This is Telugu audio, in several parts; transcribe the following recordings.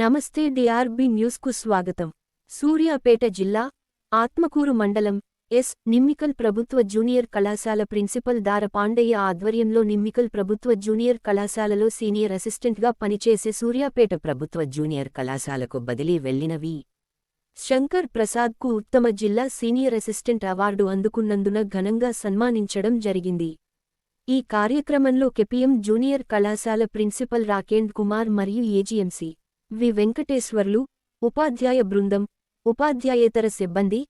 నమస్తే డిఆర్బి న్యూస్కు స్వాగతం. సూర్యాపేట జిల్లా ఆత్మకూరు మండలం ఎస్ నిమ్మికల్ ప్రభుత్వ జూనియర్ కళాశాల ప్రిన్సిపల్ దార పాండయ్య ఆధ్వర్యంలో నిమ్మికల్ ప్రభుత్వ జూనియర్ కళాశాలలో సీనియర్ అసిస్టెంట్గా పనిచేసే సూర్యాపేట ప్రభుత్వ జూనియర్ కళాశాలకు బదిలీ వెళ్ళినవి శంకర్ ప్రసాద్కు ఉత్తమ జిల్లా సీనియర్ అసిస్టెంట్ అవార్డు అందుకున్నందున ఘనంగా సన్మానించడం జరిగింది. ఈ కార్యక్రమంలో కెపిఎం జూనియర్ కళాశాల ప్రిన్సిపల్ రాకేంద్ కుమార్ మరియు ఏజీఎంసీ వి వెంకటేశ్వర్లు ఉపాధ్యాయ బృందం ఉపాధ్యాయేతర సిబ్బంది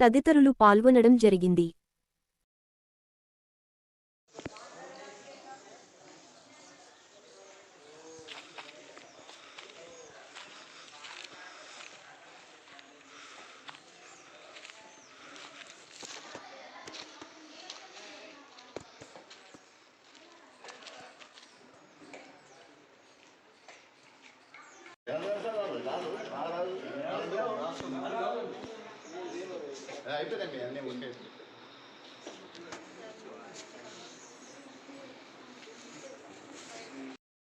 తదితరులు పాల్గొనడం జరిగింది. అయిపోయిందండి అన్నీ ఉండే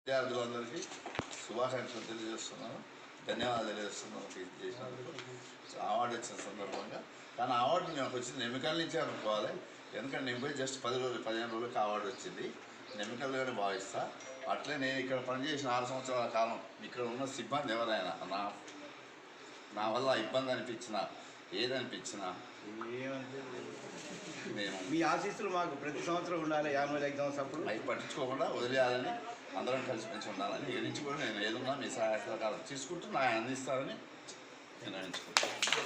విద్యార్థులందరికీ శుభాకాంక్షలు తెలియజేస్తున్నాను. ధన్యవాదాలు తెలియజేస్తున్నాను ఇది చేసినందుకు. అవార్డు వచ్చిన సందర్భంగా. కానీ అవార్డు నాకు వచ్చింది. ఎన్నికల నుంచే అనుకోవాలి. ఎందుకంటే నేను పోయి జస్ట్ పది రోజులు పదిహేను రోజులకి అవార్డు వచ్చింది. ఎన్నికలుగానే భావిస్తా. అట్లే నేను ఇక్కడ పనిచేసిన ఆరు సంవత్సరాల కాలం ఇక్కడ ఉన్న సిబ్బంది ఎవరైనా నా నా వల్ల ఇబ్బంది అనిపించినా ఏదనిపించినా మీ ఆశీస్సులు మాకు ప్రతి సంవత్సరం ఉండాలి యాన్యువల్ ఎగ్జామ్స్ అప్పుడు. అవి పట్టించుకోకుండా వదిలేయాలని అందరం కలిసి మంచి ఉండాలని ఇక నుంచి కూడా నేను ఏదన్నా మీ సహాయ సహకారం తీసుకుంటూ నా అందిస్తారని నేను ఎంచుకుంటాను